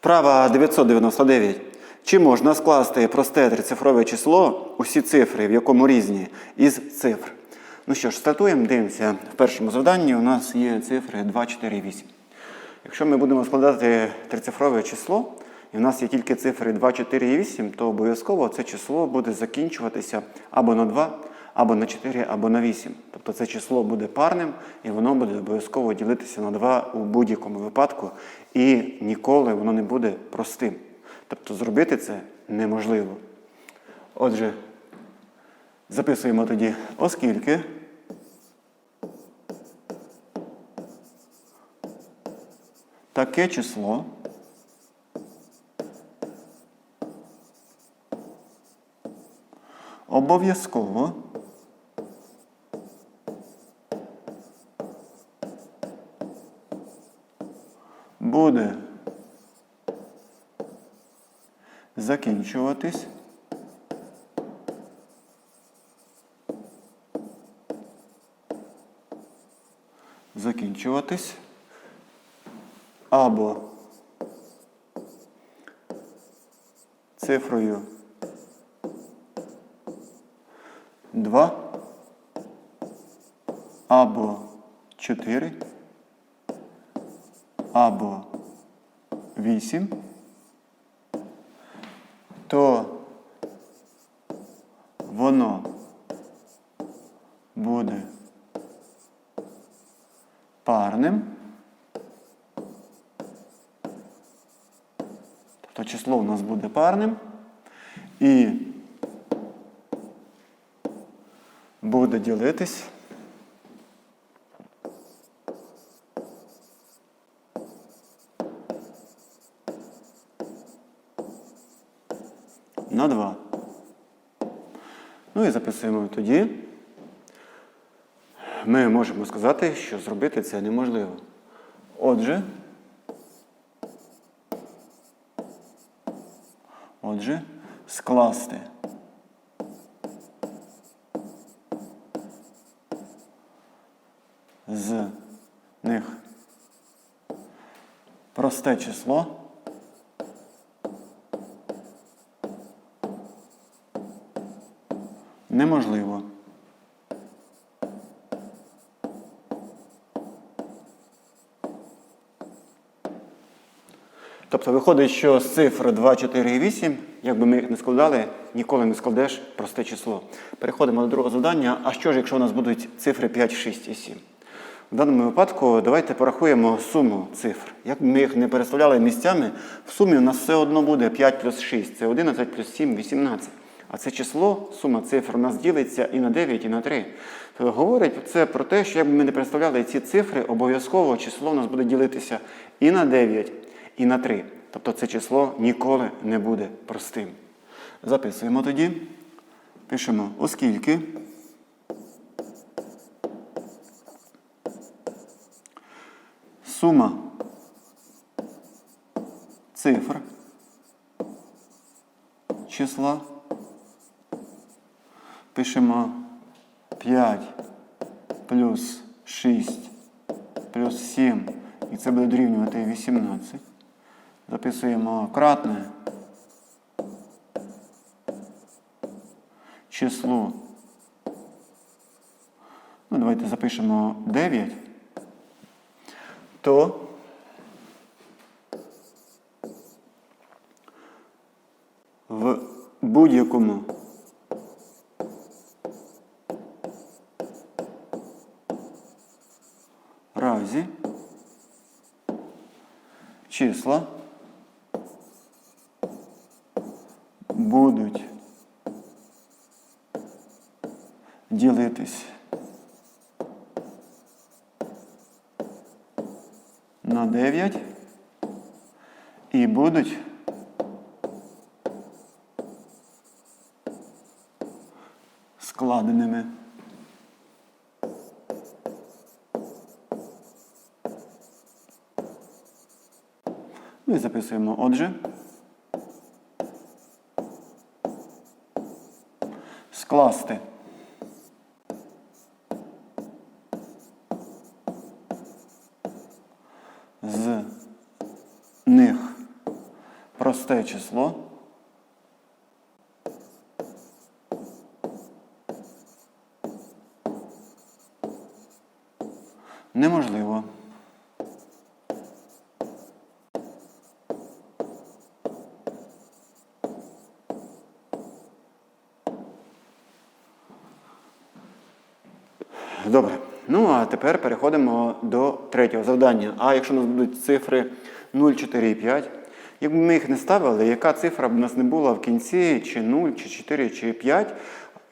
Вправа 999. Чи можна скласти просте трицифрове число, усі цифри, в якому різні, із цифр? Ну що ж, стартуємо, дивимося. В першому завданні у нас є цифри 2, 4, 8. Якщо ми будемо складати трицифрове число, і в нас є тільки цифри 2, 4 і 8, то обов'язково це число буде закінчуватися або на 2, або на 4, або на 8. Тобто це число буде парним, і воно буде обов'язково ділитися на 2 у будь-якому випадку, і ніколи воно не буде простим. Тобто зробити це неможливо. Отже, записуємо тоді, оскільки таке число обов'язково буде закінчуватись. Закінчуватись. Або цифрою 2 або 4 або 8 то воно буде парним. Тобто число у нас буде парним і буде ділитись на 2. Ну і записуємо тоді. Ми можемо сказати, що зробити це неможливо. Отже, отже, скласти з них просте число. Неможливо. Тобто виходить, що з цифр 2, 4 і 8, якби ми їх не складали, ніколи не складеш просте число. Переходимо до другого завдання. А що ж, якщо у нас будуть цифри 5, 6 і 7? В даному випадку давайте порахуємо суму цифр. Як ми їх не переставляли місцями, в сумі у нас все одно буде 5 плюс 6, це 11 плюс 7, 18. А це число, сума цифр, у нас ділиться і на 9, і на 3. Тобто говорить це про те, що якби ми не представляли ці цифри, обов'язково число у нас буде ділитися і на 9, і на 3. Тобто це число ніколи не буде простим. Записуємо тоді. Пишемо, оскільки сума цифр числа пишемо 5 плюс 6 плюс 7, і це буде дорівнювати 18. Записуємо кратне число. Ну, давайте запишемо 9. То в будь-якому разі числа будуть ділитись на 9 і будуть складеними. Ну і записуємо отже. Скласти. З них просте число. Неможливо. Добре. Ну а тепер переходимо до третього завдання. А якщо у нас будуть цифри 0, 4 і 5, якби ми їх не ставили, яка цифра б у нас не була в кінці, чи 0, чи 4, чи 5,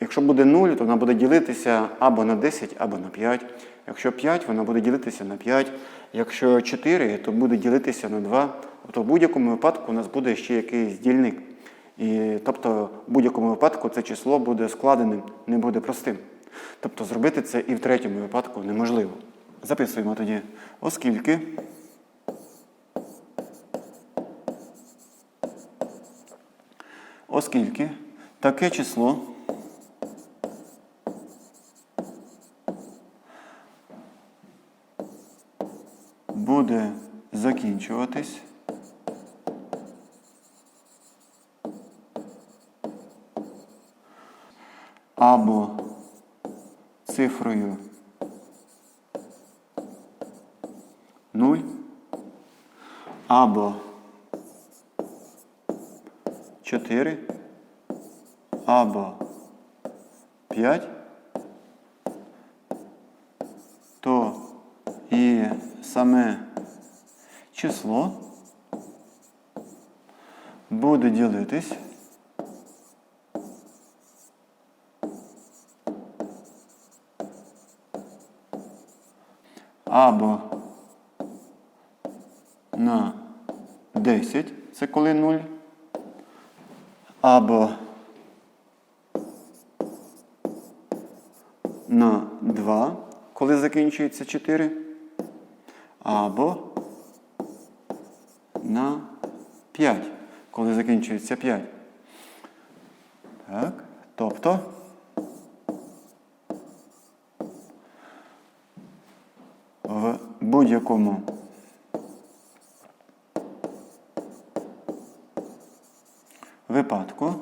якщо буде 0, то вона буде ділитися або на 10, або на 5. Якщо 5, вона буде ділитися на 5. Якщо 4, то буде ділитися на 2. Тобто в будь-якому випадку у нас буде ще якийсь дільник. І, тобто в будь-якому випадку це число буде складеним, не буде простим. Тобто зробити це і в третьому випадку неможливо. Записуємо тоді, оскільки оскільки таке число буде закінчуватись або цифрою 0 або 4 або 5, то і саме число. Буде ділитись або на 10, це коли 0, або на 2, коли закінчується 4, або на 5, коли закінчується 5. Так, тобто в будь-якому випадку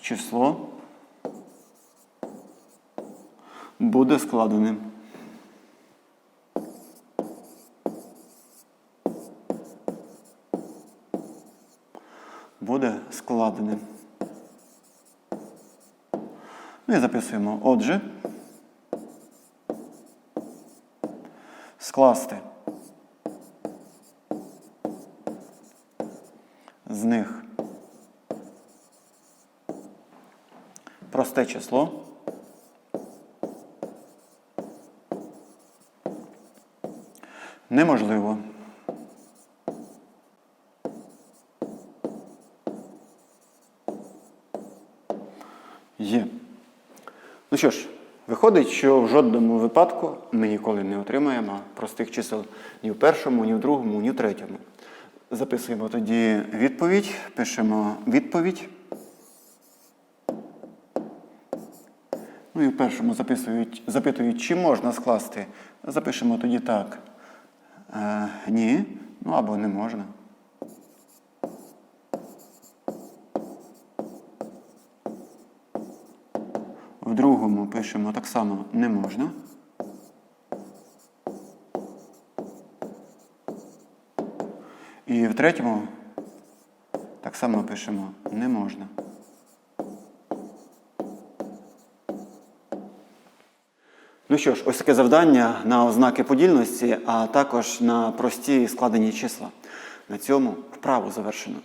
число буде складеним. Буде складеним. Ну записуємо. Отже, скласти з них просте число. Неможливо. Є. Ну що ж, виходить, що в жодному випадку ми ніколи не отримаємо простих чисел ні в першому, ні в другому, ні в третьому. Записуємо тоді відповідь, пишемо відповідь. Ну і в першому записують, запитують, чи можна скласти. Запишемо тоді так. Е, ні, ну або не можна. В другому пишемо так само не можна. І в третьому так само пишемо не можна. Ну що ж, ось таке завдання на ознаки подільності, а також на прості складені числа. На цьому вправу завершено.